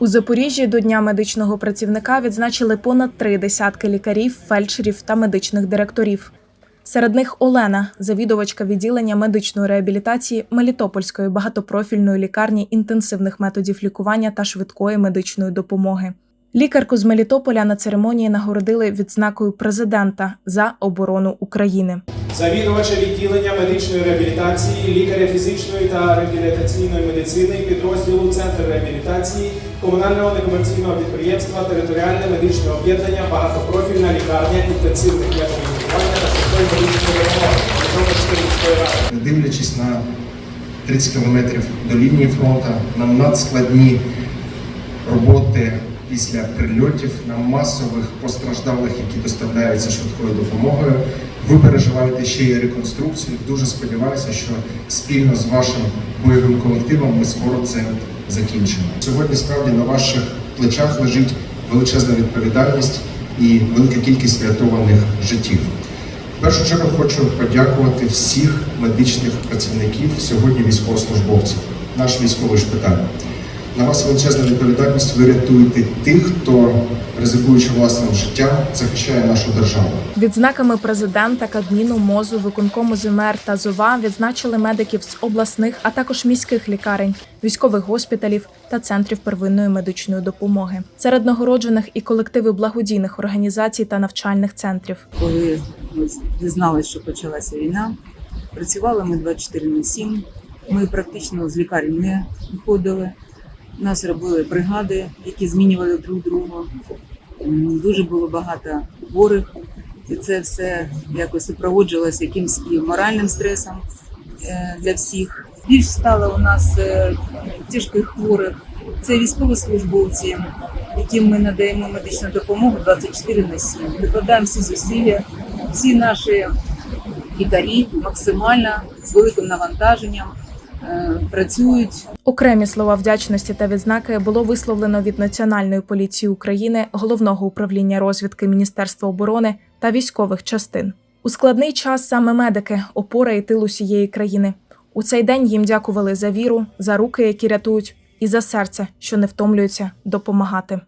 У Запоріжжі до Дня медичного працівника відзначили понад три десятки лікарів, фельдшерів та медичних директорів. Серед них Олена, завідувачка відділення медичної реабілітації Мелітопольської багатопрофільної лікарні інтенсивних методів лікування та швидкої медичної допомоги. Лікарку з Мелітополя на церемонії нагородили відзнакою президента за оборону України. завідувача відділення медичної реабілітації, лікаря фізичної та реабілітаційної медицини підрозділу Центр реабілітації комунального некомерційного підприємства Територіальне медичне об'єднання Багатопрофільна лікарня інтенсивних лікування та швидкої медичної допомоги Житомирської міської ради. дивлячись на 30 кілометрів до лінії фронту, на надскладні роботи після прильотів, на масових постраждалих, які доставляються швидкою допомогою. Ви переживаєте ще й реконструкцію. Дуже сподіваюся, що спільно з вашим бойовим колективом ми скоро це закінчимо. Сьогодні справді на ваших плечах лежить величезна відповідальність і велика кількість врятованих життів. В першу чергу хочу подякувати всіх медичних працівників, сьогодні військовослужбовців, наш військовий шпиталь. На вас величезна відповідальність. Ви рятуєте тих, хто, ризикуючи власним життям, захищає нашу державу. Відзнаками президента, Кабміну, МОЗу, виконкому ЗМР та ЗОВА відзначили медиків з обласних, а також міських лікарень, військових госпіталів та центрів первинної медичної допомоги. Серед нагороджених і колективи благодійних організацій та навчальних центрів. коли ми дізналися, що почалася війна. Працювали ми 24 на 7. Ми практично з лікарень не виходили. Нас робили бригади, які змінювали друг друга. Дуже було багато хворих, і це все якось супроводжувалося якимсь і моральним стресом е, для всіх. Більш стало у нас е, тяжких хворих. Це військовослужбовці, яким ми надаємо медичну допомогу 24 на 7. Прикладаємо всі зусилля, всі наші лікарі максимально з великим навантаженням працюють Окремі слова вдячності та відзнаки було висловлено від Національної поліції України, головного управління розвідки Міністерства оборони та військових частин. У складний час саме медики опора і тил усієї країни. У цей день їм дякували за віру, за руки, які рятують, і за серце, що не втомлюється допомагати.